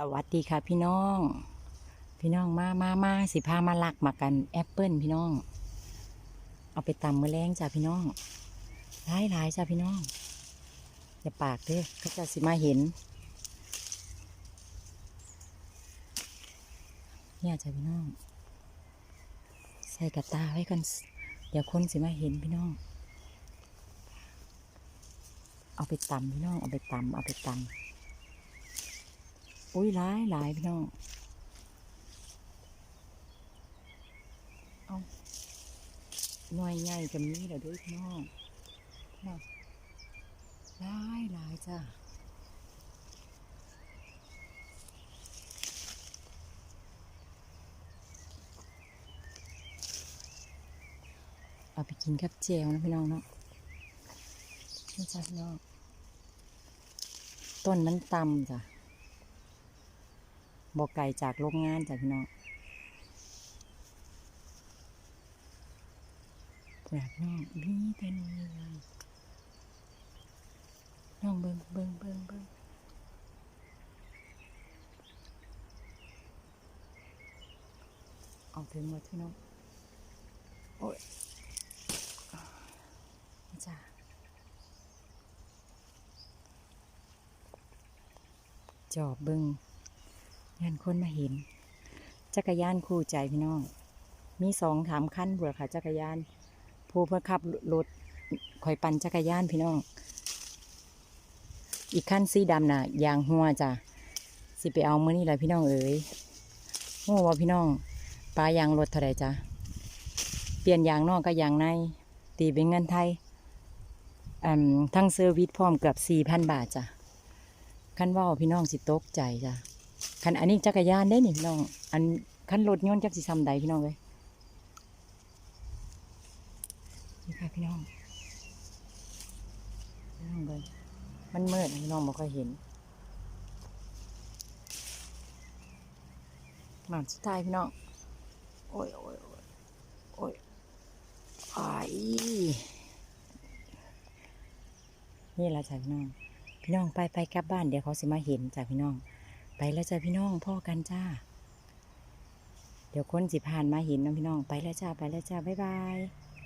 สวัสดีค่ะพี่น้อง พี่น้องมามามาสิพามาลักมากันแอปเปิลพี่น้อง เอาไปตำมือแรงจ้ะพี่น้องหลายหลายจ้ะพี่น้องอย่าปากเด้อเขาจะสิมาเห็น เนี่ยจ้ะพี่น้อง ใส่กระตาไว้กันเดี๋ยวคนสิมาเห็นพี่น้อง เอาไปตำพี่น้องเอาไปตำเอาไปตำ อุ้ยหลายหลายพี่น้องเอาหน่วยใหญ่กับนี้เดี๋ยวด้วยพี่น้องน้องหลายหลายจ้ะเอาไปกินกับเจลนะพี่น้องเนาะนี่จ้ะพี่น้องต้นมันต่ำจ้ะ บอกไก่จากโรงงานจ้ะพี่น้องแบบน้องมีแต่นี่เลยน้องเบิ้งเบิ้งเบิ้งเบิ้งเอาถึงหมดพี่น้องโอ้ยนี่จ้ะจอบเบิง ยันคนมาเห็น จักรยานคู่ใจพี่น้อง มีสองถามขั้นเบื่อค่ะ จักรยาน ผู้เพื่อขับรถคอยปั่นจักรยานพี่น้อง อีกขั้นสีดำน่ะยางหัวจ้ะสิไปเอาเมื่อนี่แหละพี่น้องเอ๋ยหัวว่าพี่น้องปลายางรถเท่าไรจ้ะเปลี่ยนยางนอกกับยางใน ตีเป็นเงินไทยทั้งเซอร์วิสพร้อมเกือบสี่พันบาทจ้ะคันว่าพี่น้องสิตกใจจ้ะ คันอันนี้จักรยานได้นี่พี่น้อง อันคันรถยนต์จักสิซ้ำใดพี่น้องเลยนี่ค่ะพี่น้องพี่น้องเลยมันมืดพี่น้องไม่ค่อยเห็นหมาสุดท้ายพี่น้อง โอ้ยโอ้ยโอ้ยโอ้ยอ้ายนี่แหละจ้ะพี่น้อง พี่น้องไปไปกลับบ้านเดี๋ยวเขาสิมาเห็นจ้ะพี่น้อง ไปแล้วจ้าพี่น้องพ่อกันจ้า เดี๋ยวคนสิผ่านมาเห็นนะพี่น้อง ไปแล้วจ้า ไปแล้วจ้า บ๊ายบาย